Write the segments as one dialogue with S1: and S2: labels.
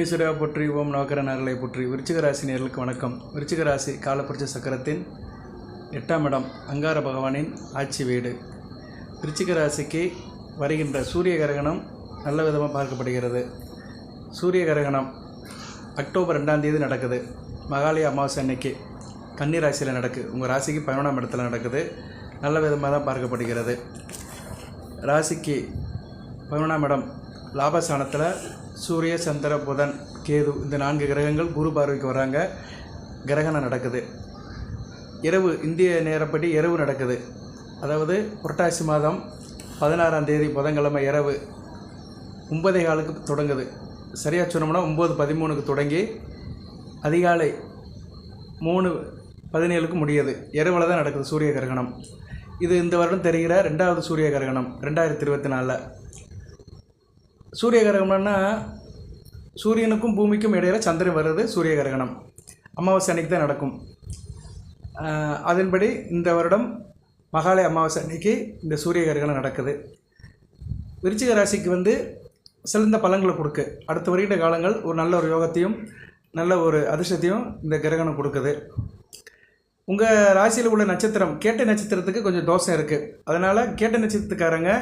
S1: விக்னேஸ்வரா போற்றி ஓம் நவக்கர நரலை போற்றி. விருச்சிக ராசி நேர்களுக்கு வணக்கம். விருச்சிக ராசி காலப்புரட்சி சக்கரத்தின் எட்டாம் இடம் அங்கார பகவானின் ஆட்சி வீடு. விருச்சிக ராசிக்கு வருகின்ற சூரிய கிரகணம் நல்ல விதமாக பார்க்கப்படுகிறது. சூரிய கிரகணம் அக்டோபர் ரெண்டாம் தேதி நடக்குது. மகாலய அமாவாசை அன்னைக்கு கன்னி ராசியில் நடக்குது உங்கள் ராசிக்கு பதினொன்றாம் இடத்துல நடக்குது. நல்ல விதமாக தான் பார்க்கப்படுகிறது. ராசிக்கு பதினொன்றாம் இடம் லாபஸ்தானத்தில் சூரிய சந்திர புதன் கேது இந்த நான்கு கிரகங்கள் குரு பார்வைக்கு வராங்க. கிரகணம் நடக்குது. இரவு இந்திய நேரப்படி இரவு நடக்குது. அதாவது புரட்டாசி மாதம் பதினாறாம் தேதி புதன்கிழமை இரவு ஒன்பதே காலுக்கு தொடங்குது. சரியாக சொன்னோம்னா ஒம்பது பதிமூணுக்கு தொடங்கி அதிகாலை மூணு பதினேழுக்கு முடியுது. இரவில் தான் நடக்குது சூரிய கிரகணம். இது இந்த வருடம் தெரிகிற ரெண்டாவது சூரிய கிரகணம் ரெண்டாயிரத்தி இருபத்தி நாலில். சூரிய கிரகணம்னா சூரியனுக்கும் பூமிக்கும் இடையில் சந்திரன் வருது சூரிய கிரகணம் அமாவாசை அன்னைக்கு தான் நடக்கும். அதன்படி இந்த வருடம் மகாலய அமாவாசை அன்னைக்கு இந்த சூரிய கிரகணம் நடக்குது. விருச்சிக ராசிக்கு வந்து சிறந்த பலன்களை கொடுக்கு. அடுத்த வருகிற காலங்கள் ஒரு நல்ல ஒரு யோகத்தையும் நல்ல ஒரு அதிர்ஷ்டத்தையும் இந்த கிரகணம் கொடுக்குது. உங்கள் ராசியில் உள்ள நட்சத்திரம் கேட்ட நட்சத்திரத்துக்கு கொஞ்சம் தோஷம் இருக்குது அதனால் கேட்ட நட்சத்திரத்துக்காரங்க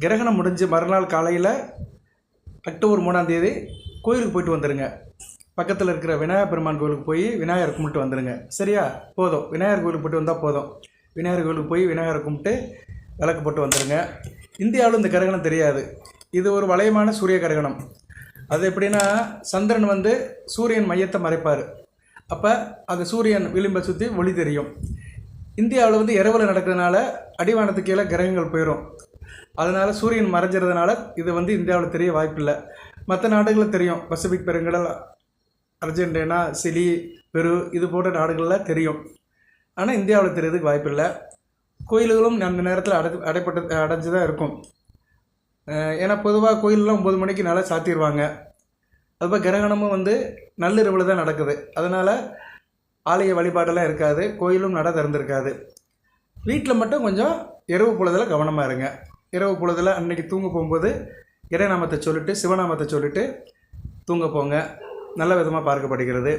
S1: கிரகணம் முடிஞ்சு மறுநாள் காலையில் அக்டோபர் மூணாம் தேதி கோயிலுக்கு போயிட்டு வந்துடுங்க பக்கத்தில் இருக்கிற விநாயகர் பெருமான் கோயிலுக்கு போய் விநாயகர் கும்பிட்டு வந்துடுங்க சரியா? போதும். விநாயகர் கோயிலுக்கு போயிட்டு வந்தால் போதும். விநாயகர் கோயிலுக்கு போய் விநாயகரை கும்பிட்டு விளக்கு போட்டு வந்துடுங்க இந்தியாவில் இந்த கிரகணம் தெரியாது. இது ஒரு வளையமான சூரிய கிரகணம். அது எப்படின்னா சந்திரன் வந்து சூரியன் மையத்தை மறைப்பார். அப்போ அந்த சூரியன் விளிம்பை சுற்றி ஒளி தெரியும். இந்தியாவில் வந்து இரவில் நடக்கிறதுனால அடிவானத்துக்கு கீழே கிரகங்கள் போயிடும் அதனால் சூரியன் மறைஞ்சிறதுனால இது வந்து இந்தியாவில் தெரிய வாய்ப்பில்லை. மற்ற நாடுகளில் தெரியும். பசிபிக் பெருங்கடல் அர்ஜென்டினா சிலி பெரு இது போன்ற நாடுகளில் தெரியும். ஆனால் இந்தியாவில் தெரியறதுக்கு வாய்ப்பில்லை. கோயில்களும் அந்த நேரத்தில் அடை அடைப்பட்டு அடைஞ்சு தான் இருக்கும் ஏன்னா பொதுவாக கோயிலெலாம் ஒம்பது மணிக்கு நல்லா சாத்திடுவாங்க அதுபோல் கிரகணமும் வந்து நள்ளிரவில் தான் நடக்குது. அதனால் ஆலய வழிபாடெல்லாம் இருக்காது. கோயிலும் நட திறந்திருக்காது. வீட்டில் மட்டும் கொஞ்சம் இரவு பொழுதில் கவனமாக இருங்க. இரவு பொழுதில் அன்னைக்கு தூங்க போகும்போது இறைநாமத்தை சொல்லிட்டு சிவநாமத்தை சொல்லிட்டு தூங்க போங்க. நல்ல விதமாக பார்க்கப்படுகிறது.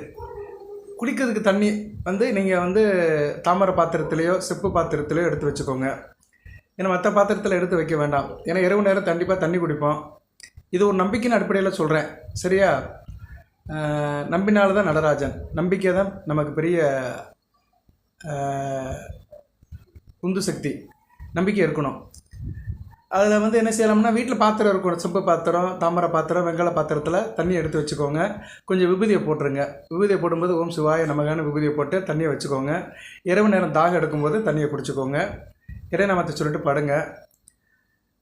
S1: குடிக்கிறதுக்கு தண்ணி வந்து நீங்கள் வந்து தாமரை பாத்திரத்திலையோ செப்பு பாத்திரத்திலையோ எடுத்து வச்சுக்கோங்க. ஏன்னா மற்ற பாத்திரத்தில் எடுத்து வைக்க வேண்டாம். ஏன்னா இரவு நேரம் கண்டிப்பாக தண்ணி குடிப்போம். இது ஒரு நம்பிக்கையின் அடிப்படையில் சொல்கிறேன் சரியா? நம்பினால்தான் தான் நடராஜன். நம்பிக்கை தான் நமக்கு பெரிய உந்து சக்தி. நம்பிக்கை இருக்கணும். அதில் வந்து என்ன செய்யலாம்னா வீட்டில் பாத்திரம் இருக்கும். செம்பு பாத்திரம் தாமரை பாத்திரம் வெங்கல பாத்திரத்தில் தண்ணி எடுத்து வச்சுக்கோங்க. கொஞ்சம் விபூதியை போட்டுருங்க. விபூதியை போடும்போது ஓம் சிவாய நமகான விபூதியை போட்டு தண்ணியை வச்சுக்கோங்க. இரவு நேரம் தாகம் எடுக்கும்போது தண்ணியை குடிச்சுக்கோங்க. இறைநாமத்தை சொல்லிட்டு படுங்க.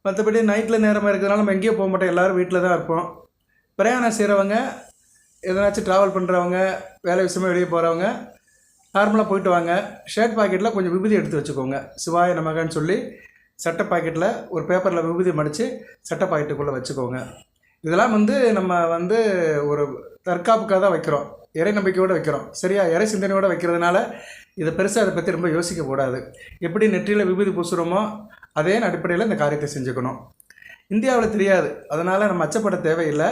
S1: மற்றபடி நைட்டில் நேரமாக இருக்கிறதுனால நம்ம எங்கேயும் போக மாட்டோம். எல்லோரும் வீட்டில் தான் இருப்போம். பிரயாணம் செய்கிறவங்க எதனாச்சும் ட்ராவல் பண்ணுறவங்க வேலை விஷயமா வெளியே போகிறவங்க நார்மலாக போயிட்டு வாங்க. ஷர்ட் பாக்கெட்டில் கொஞ்சம் விபூதி எடுத்து வச்சுக்கோங்க. சிவாய நமகன்னு சொல்லி சட்டை பாக்கெட்டில் ஒரு பேப்பரில் விபூதி மடித்து சட்டை பாக்கெட்டுக்குள்ளே வச்சுக்கோங்க. இதெல்லாம் வந்து நம்ம வந்து ஒரு தற்காப்புக்காக தான் வைக்கிறோம். இறை நம்பிக்கையோடு வைக்கிறோம். சரியா? இறை சிந்தனையோடு வைக்கிறதுனால இதை பெருசாக அதை பற்றி ரொம்ப யோசிக்க கூடாது. எப்படி நெற்றியில் விபூதி பூசுகிறோமோ அதே அடிப்படையில் இந்த காரியத்தை செஞ்சுக்கணும். இந்தியாவில் தெரியாது. அதனால் நம்ம அச்சப்பட தேவையில்லை.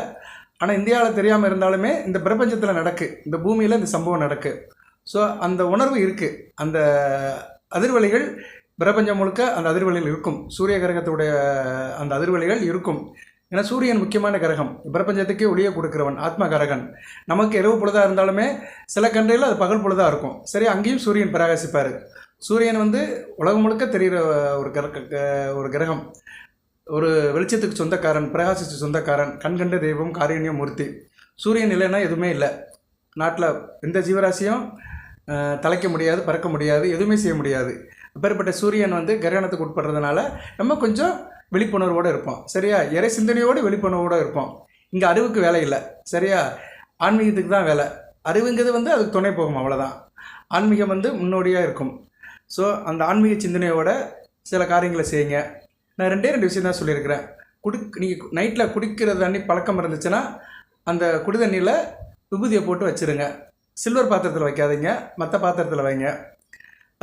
S1: ஆனால் இந்தியாவில் தெரியாமல் இருந்தாலுமே இந்த பிரபஞ்சத்தில் நடக்கு. இந்த பூமியில் இந்த சம்பவம் நடக்கு. ஸோ அந்த உணர்வு இருக்குது அந்த அதிர்வலைகள் பிரபஞ்சம் முழுக்க அந்த அதிர்வலைகள் இருக்கும். சூரிய கிரகத்துடைய அந்த அதிர்வலைகள் இருக்கும். ஏன்னா சூரியன் முக்கியமான கிரகம். பிரபஞ்சத்துக்கே ஒளியை கொடுக்குறவன் ஆத்ம கரகன். நமக்கு இரவு பொழுதாக இருந்தாலுமே சில கன்றையில் அது பகல் பொழுதாக இருக்கும். சரி அங்கேயும் சூரியன் பிரகாசிப்பார். சூரியன் வந்து உலகம் முழுக்க தெரிகிற ஒரு கிரக ஒரு கிரகம். ஒரு வெளிச்சத்துக்கு சொந்தக்காரன் பிரகாசிச்சு சொந்தக்காரன் கண்கண்ட தெய்வம் காரியணிய மூர்த்தி. சூரியன் இல்லைன்னா எதுவுமே இல்லை. நாட்டில் எந்த ஜீவராசியும் தலைக்க முடியாது பறக்க முடியாது எதுவுமே செய்ய முடியாது. அப்பேற்பட்ட சூரியன் வந்து கிரகணத்துக்கு உட்படுறதுனால நம்ம கொஞ்சம் விழிப்புணர்வோடு இருப்போம். சரியா? இறை சிந்தனையோடு விழிப்புணர்வோடு இருப்போம். இங்கே அறிவுக்கு வேலை இல்லை. சரியா? ஆன்மீகத்துக்கு தான் வேலை. அறிவுங்கிறது வந்து அதுக்கு துணை போகும் அவ்வளோதான் ஆன்மீகம் வந்து முன்னோடியாக இருக்கும். ஸோ அந்த ஆன்மீக சிந்தனையோட சில காரியங்களை செய்யுங்க. நான் ரெண்டே ரெண்டு விஷயம் தான் சொல்லியிருக்கிறேன். குடி நீங்கள் நைட்டில் குடிக்கிற தண்ணி பழக்கம் இருந்துச்சுன்னா அந்த குடி தண்ணியில் விபூதியை போட்டு வச்சுருங்க. சில்வர் பாத்திரத்தில் வைக்காதீங்க. மற்ற பாத்திரத்தில் வைங்க.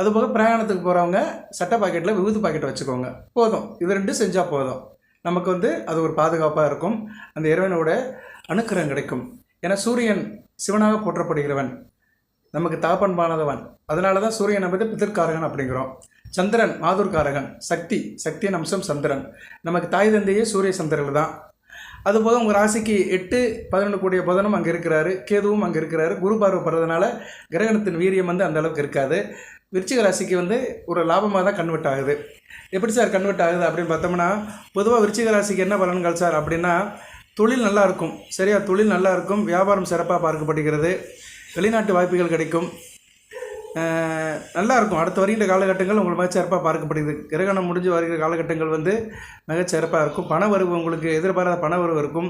S1: அதுபோக பிரயாணத்துக்கு போகிறவங்க சட்டை பாக்கெட்டில் விபூதி பாக்கெட் வச்சுக்கோங்க. போதும். இது ரெண்டும் செஞ்சால் போதும். நமக்கு வந்து அது ஒரு பாதுகாப்பாக இருக்கும். அந்த இறைவனோட அனுக்கிரகம் கிடைக்கும். ஏன்னா சூரியன் சிவனாக போற்றப்படுகிறவன். நமக்கு தாப்பன்பானதவன் அதனால தான் சூரியன் என்பது பிதற்காரகன் அப்படிங்கிறோம். சந்திரன் மாதூர்காரகன். சக்தி சக்தியின் அம்சம் சந்திரன். நமக்கு தாய் தந்தையே சூரிய சந்திரர்கள் தான். அதுபோக உங்கள் ராசிக்கு எட்டு பதினொன்று கூடிய புதனும் அங்கே இருக்கிறாரு. கேதுவும் அங்கே இருக்கிறாரு. குரு பார்வை படுறதுனால கிரகணத்தின் வீரியம் வந்து அந்த அளவுக்கு இருக்காது. விருச்சிக ராசிக்கு வந்து ஒரு லாபமாக தான் கன்வெர்ட் ஆகுது. எப்படி சார் கன்வெர்ட் ஆகுது அப்படின்னு பார்த்தோம்னா பொதுவாக விருச்சிக ராசிக்கு என்ன பலன்கள் சார் அப்படின்னா தொழில் நல்லா இருக்கும். சரியா? தொழில் நல்லா இருக்கும். வியாபாரம் சிறப்பாக பார்க்கப்படுகிறது. வெளிநாட்டு வாய்ப்புகள் கிடைக்கும். நல்லா இருக்கும். அடுத்து வருகின்ற காலகட்டங்கள் உங்களுக்கு மிகச்சிறப்பாக பார்க்கப்படுது. கிரகணம் முடிஞ்சு வருகிற காலகட்டங்கள் வந்து மிகச்சிறப்பாக இருக்கும். பண வரவு உங்களுக்கு எதிர்பாராத பண வரவு இருக்கும்.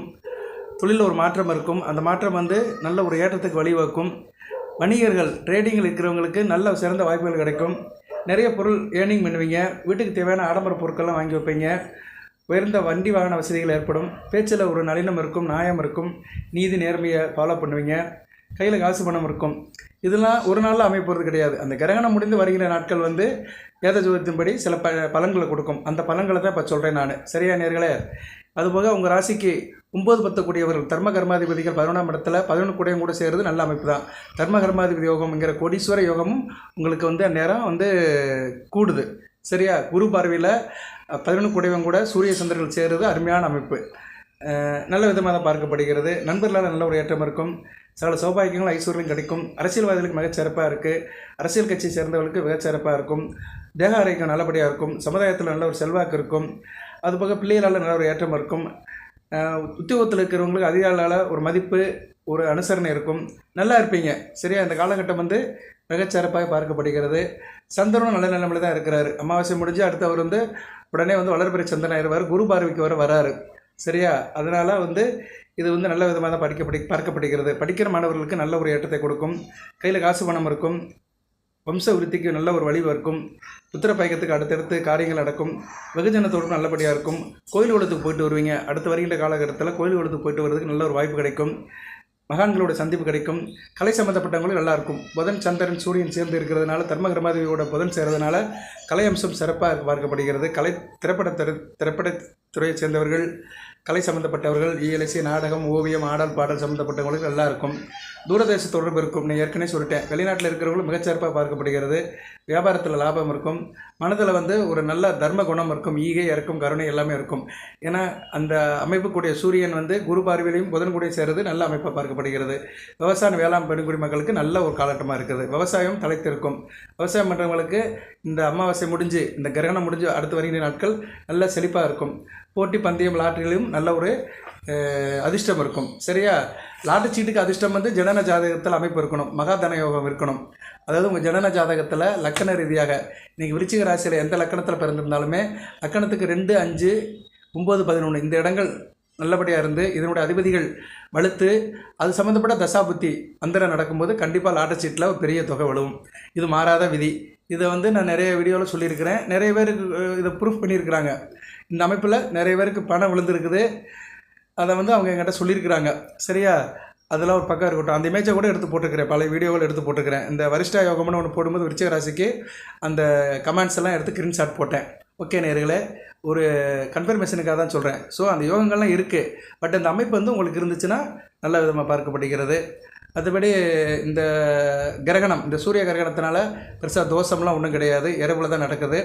S1: தொழிலில் ஒரு மாற்றம் இருக்கும். அந்த மாற்றம் வந்து நல்ல ஒரு ஏற்றத்துக்கு வழிவகுக்கும். வணிகர்கள் ட்ரேடிங்கில் இருக்கிறவங்களுக்கு நல்ல சிறந்த வாய்ப்புகள் கிடைக்கும். நிறைய பொருள் ஏர்னிங் பண்ணுவீங்க. வீட்டுக்கு தேவையான ஆடம்பர பொருட்கள்லாம் வாங்கி வைப்பீங்க. உயர்ந்த வண்டி வாகன வசதிகள் ஏற்படும். பேச்சில் ஒரு நளினம் இருக்கும் நியாயம் இருக்கும். நீதி நேர்மையை ஃபாலோ பண்ணுவீங்க. கையில் காசு பணம் இருக்கும். இதெல்லாம் ஒரு நாளில் அமைப்பது கிடையாது. அந்த கிரகணம் முடிந்து வருகிற நாட்கள் வந்து வேத ஜோதித்தின்படி சில ப பலன்களை கொடுக்கும். அந்த பலன்களை தான் இப்போ சொல்கிறேன் நான். சரியா நேர்களே? அதுபோக உங்கள் ராசிக்கு ஒம்பது பத்து கூடியவர்கள் தர்ம கர்மாதிபதிகள் பதினொன்றாம் இடத்துல பதினொன்று கூடையும் கூட சேருது நல்ல அமைப்பு தான். தர்ம கர்மாதிபதி யோகம்ங்கிற கோடீஸ்வர யோகமும் உங்களுக்கு வந்து அந்நேரம் வந்து கூடுது. சரியா? குரு பார்வையில் பதினொன்று கூடையவங்க கூட சூரிய சந்திரர்கள் சேர்றது அருமையான அமைப்பு. நல்ல விதமாக தான் பார்க்கப்படுகிறது. நண்பர்களால் நல்ல ஒரு ஏற்றம் இருக்கும். சில சௌபாகியங்களும் ஐஸ்வர்யம் கிடைக்கும். அரசியல்வாதிகளுக்கு மிகச்சிறப்பாக இருக்குது அரசியல் கட்சியை சேர்ந்தவர்களுக்கு மிகச்சிறப்பாக இருக்கும். தேக ஆரோக்கியம் நல்லபடியாக இருக்கும். சமுதாயத்தில் நல்ல ஒரு செல்வாக்கு இருக்கும். அதுபோக பிள்ளைகளால் நல்ல ஒரு ஏற்றம் இருக்கும். உத்தியோகத்தில் இருக்கிறவங்களுக்கு அதிகாரிகளால் ஒரு மதிப்பு ஒரு அனுசரணை இருக்கும். நல்லா இருப்பீங்க. சரியா? இந்த காலகட்டம் வந்து மிகச்சிறப்பாக பார்க்கப்படுகிறது. சந்திரனும் நல்ல நிலைமையில தான் இருக்கிறாரு. அமாவாசை முடிஞ்சு அடுத்து அவர் வந்து உடனே வந்து வளர்பிறை சந்திரன் ஆயிடுவார். குரு பார்வைக்கு வர வராரு. சரியா? அதனால் வந்து இது வந்து நல்ல விதமாக தான் படிக்கப்படி பார்க்கப்படுகிறது. படிக்கிற மாணவர்களுக்கு நல்ல ஒரு ஏற்றத்தை கொடுக்கும். கையில் காசு பணம் இருக்கும். வம்ச விருத்திக்கு நல்ல ஒரு வழி இருக்கும். புத்திர பயக்கத்துக்கு அடுத்தடுத்து காரியங்கள் நடக்கும். வெகுஜன தொடர்பு நல்லபடியாக இருக்கும். கோயில் குளத்துக்கு போயிட்டு வருவீங்க. அடுத்து வருகின்ற காலகட்டத்தில் கோயில் குளத்துக்கு போயிட்டு வரதுக்கு நல்ல ஒரு வாய்ப்பு கிடைக்கும். மகான்களோட சந்திப்பு கிடைக்கும். கலை சம்மந்தப்பட்டவங்களும் நல்லாயிருக்கும் புதன் சந்திரன் சூரியன் சேர்ந்து இருக்கிறதுனால தர்மகிரமாதேவியோட புதன் சேர்றதுனால கலை அம்சம் சிறப்பாக பார்க்கப்படுகிறது. கலை திரைப்பட திரை திரைப்படத்துறையை சேர்ந்தவர்கள் கலை சம்மந்தப்பட்டவர்கள் இயலிசை நாடகம் ஓவியம் ஆடல் பாடல் சம்மந்தப்பட்டவங்களுக்கு நல்லா இருக்கும் தூரதேச தொடர்பு இருக்கும். நான் ஏற்கனவே சொல்லிட்டேன். வெளிநாட்டில் இருக்கிறவங்களும் மிகச்சிறப்பாக பார்க்கப்படுகிறது. வியாபாரத்தில் லாபம் இருக்கும். மனதில் வந்து ஒரு நல்ல தர்ம குணம் இருக்கும். ஈகை இறக்கும் கருணை எல்லாமே இருக்கும். ஏன்னா அந்த அமைப்புக்கூடிய சூரியன் வந்து குரு பார்வையிலையும் புதன் கூடிய சேர்றது நல்ல அமைப்பாக பார்க்கப்படுகிறது. விவசாயம் வேளாண் பெண்குடி மக்களுக்கு நல்ல ஒரு காலகட்டமாக இருக்குது. விவசாயம் தலைத்திருக்கும் விவசாயம் பண்ணுறவங்களுக்கு இந்த அமாவாசை முடிஞ்சு இந்த கிரகணம் முடிஞ்சு அடுத்து வருகின்ற நாட்கள் நல்ல செழிப்பாக இருக்கும். போட்டி பந்தயம் லாட்டரியிலும் நல்ல ஒரு அதிர்ஷ்டம் இருக்கும். சரியா? லாட்டரி சீட்டுக்கு அதிர்ஷ்டம் வந்து ஜனன ஜாதகத்தில் அமைப்பு இருக்கணும். மகாதன யோகம் இருக்கணும். அதாவது உங்கள் ஜனன ஜாதகத்தில் லக்கண ரீதியாக நீங்கள் விருச்சிக ராசியில் எந்த லக்கணத்தில் பிறந்திருந்தாலுமே லக்கணத்துக்கு ரெண்டு அஞ்சு ஒம்பது பதினொன்று இந்த இடங்கள் நல்லபடியாக இருந்து இதனுடைய அதிபதிகள் வலுத்து அது சம்மந்தப்பட்ட தசாபுத்தி அந்தரம் நடக்கும்போது கண்டிப்பாக லாட்டரி சீட்டில் ஒரு பெரிய தொகை விழுவும் இது மாறாத விதி. இதை வந்து நான் நிறைய வீடியோவில் சொல்லியிருக்கிறேன். நிறைய பேர் இதை ப்ரூஃப் பண்ணியிருக்கிறாங்க. இந்த அமைப்பில் நிறைய பேருக்கு பணம் விழுந்திருக்குது. அதை வந்து அவங்க என்கிட்ட சொல்லியிருக்கிறாங்க. சரியா? அதெல்லாம் ஒரு பக்கம் இருக்கட்டும். அந்த இமேஜை கூட எடுத்து போட்டுக்கிறேன் பல வீடியோவில் எடுத்து போட்டுக்கிறேன் இந்த வரிஷ்டா யோகம்னு ஒன்று போடும்போது விருச்சிக ராசிக்கு அந்த கமெண்ட்ஸ் எல்லாம் எடுத்து ஸ்க்ரீன்ஷாட் போட்டேன். ஓகே நேர்களே ஒரு கன்ஃபர்மேஷனுக்காக தான் சொல்கிறேன் ஸோ அந்த யோகங்கள்லாம் இருக்குது பட் அந்த அமைப்பு வந்து உங்களுக்கு இருந்துச்சுன்னா நல்ல விதமாக பார்க்கப்படுகிறது. மற்றபடி இந்த கிரகணம் இந்த சூரிய கிரகணத்தினால பெருசாக தோஷம்லாம் ஒன்றும் கிடையாது. இரவில் தான் நடக்குது.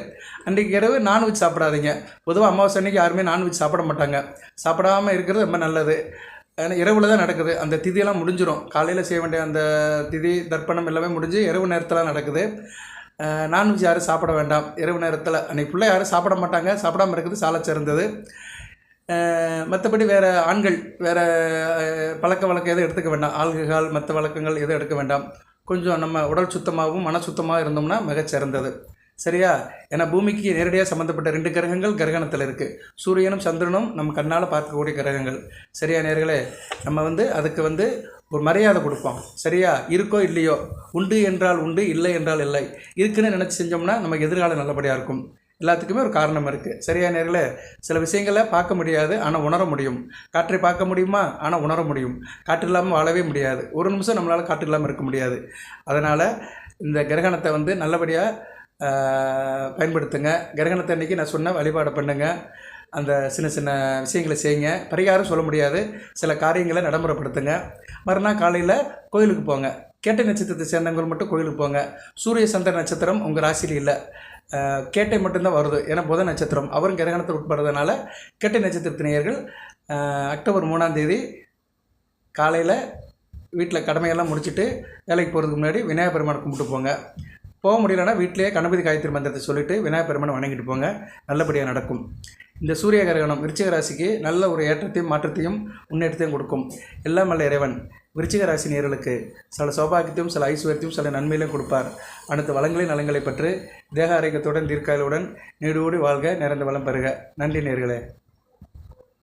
S1: அன்றைக்கு இரவு நான்வெஜ் சாப்பிடாதீங்க. பொதுவாக அமாவாசை அன்னைக்கு யாருமே நான்வெஜ் சாப்பிட மாட்டாங்க. சாப்பிடாம இருக்கிறது ரொம்ப நல்லது. ஏன்னா இரவில் தான் நடக்குது. அந்த திதியெல்லாம் முடிஞ்சிடும் காலையில் செய்ய வேண்டிய அந்த திதி தர்ப்பணம் எல்லாமே முடிஞ்சு இரவு நேரத்தில் நடக்குது. நான்வெஜ் யாரும் சாப்பிட வேண்டாம். இரவு நேரத்தில் அன்றைக்கி ஃபுல்லாக யாரும் சாப்பிட மாட்டாங்க. சாப்பிடாம இருக்குது சாலை சிறந்தது. மற்றபடி வேறு ஆண்கள் வேறு பழக்க வழக்கம் எதுவும் எடுத்துக்க வேண்டாம். ஆல்கஹால் மற்ற வழக்கங்கள் எதுவும் எடுக்க வேண்டாம். கொஞ்சம் நம்ம உடல் சுத்தமாகவும் மன சுத்தமாக இருந்தோம்னா மிகச்சிறந்தது சரியா? ஏன்னா பூமிக்கு நேரடியாக சம்மந்தப்பட்ட ரெண்டு கிரகங்கள் கிரகணத்தில் இருக்குது சூரியனும் சந்திரனும் நம்ம கண்ணால் பார்க்கக்கூடிய கிரகங்கள். சரியா நேர்களே? நம்ம வந்து அதுக்கு வந்து ஒரு மரியாதை கொடுப்போம் சரியா? இருக்கோ இல்லையோ? உண்டு என்றால் உண்டு இல்லை என்றால் இல்லை. இருக்குன்னு நினச்சி செஞ்சோம்னா நமக்கு எதிர்காலம் நல்லபடியாக இருக்கும். எல்லாத்துக்குமே ஒரு காரணம் இருக்குது சரியா நேரில் சில விஷயங்களை பார்க்க முடியாது ஆனால் உணர முடியும். காற்றை பார்க்க முடியுமா? ஆனால் உணர முடியும். காற்று இல்லாமல் வாழவே முடியாது. ஒரு நிமிஷம் நம்மளால் காற்று இல்லாமல் இருக்க முடியாது. அதனால் இந்த கிரகணத்தை வந்து நல்லபடியாக பயன்படுத்துங்க. கிரகணத்தை அன்றைக்கி நான் சொன்ன வழிபாடு பண்ணுங்கள் அந்த சின்ன சின்ன விஷயங்களை செய்யுங்க. பரிகாரம் சொல்ல முடியாது. சில காரியங்களை நடைமுறைப்படுத்துங்க. மறுநாள் காலையில் கோயிலுக்கு போங்க. கேட்டை நட்சத்திரத்தை சேர்ந்தவங்க மட்டும் கோயிலுக்கு போங்க. சூரிய சந்திர நட்சத்திரம் உங்கள் ராசியில் இல்லை. கேட்டை மட்டும்தான் வருது. ஏன்னா புத நட்சத்திரம். அவரும் கிரகணத்தில் உட்படுறதுனால கேட்டை நட்சத்திரத்தினியர்கள் அக்டோபர் மூணாம் தேதி காலையில் வீட்டில் கடமையெல்லாம் முடிச்சுட்டு வேலைக்கு போகிறதுக்கு முன்னாடி விநாயகர் பெருமானை கும்பிட்டு போங்க. போக முடியலன்னா வீட்டிலேயே கணபதி காயத்ரி மந்திரத்தை சொல்லிவிட்டு விநாயகர் பெருமானை வணங்கிட்டு போங்க. நல்லபடியாக நடக்கும். இந்த சூரிய கிரகணம் விருச்சிக ராசிக்கு நல்ல ஒரு ஏற்றத்தையும் மாற்றத்தையும் முன்னேற்றத்தையும் கொடுக்கும். எல்லாம் வல்ல இறைவன். விருச்சிக ராசி நேர்களுக்கு சில சௌபாகியத்தையும் சில ஐஸ்வர்யத்தையும் சில நன்மையிலும் கொடுப்பார். அனைத்து வளங்களையும் நலங்களை பெற்று தேக ஆரோக்கியத்துடன் தீர்க்காயலுடன் நீடோடி வாழ்க நிறைந்த வளம் பெறுக. நன்றி நேர்களே.